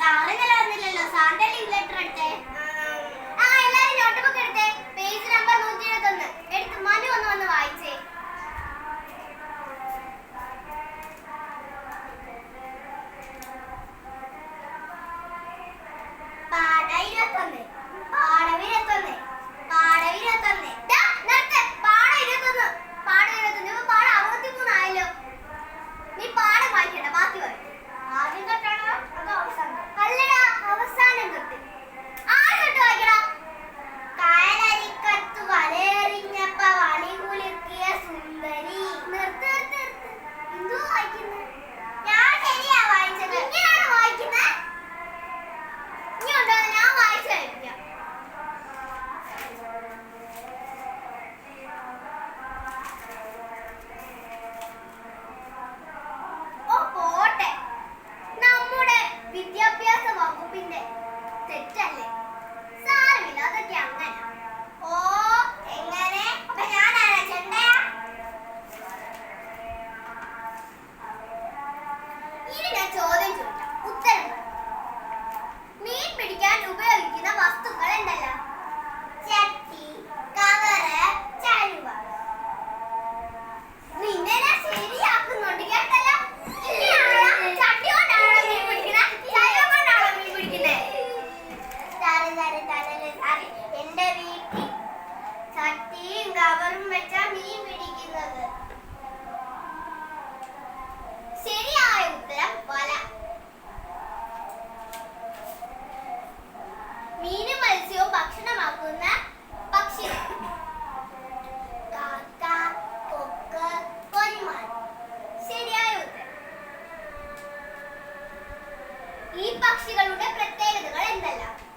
Sir ഇന്നലെ വന്നില്ലല്ലോ സാറിന്റെ ലീവ് ലെറ്റർ എടുത്തേ എന്റെ വീട്ടിൽ ചട്ടിയും കവറും വെച്ചാ മീൻ പിടിക്കുന്നത്. ശരിയായ ഉത്തരം വല. മീന് മത്സ്യവും ഭക്ഷണമാക്കുന്ന പക്ഷി. കാക്ക കൊക്ക് പൊന്മാൻ. ശരിയായ ഉത്തരം. ഈ പക്ഷികളുടെ പ്രത്യേകതകൾ എന്തെല്ലാം?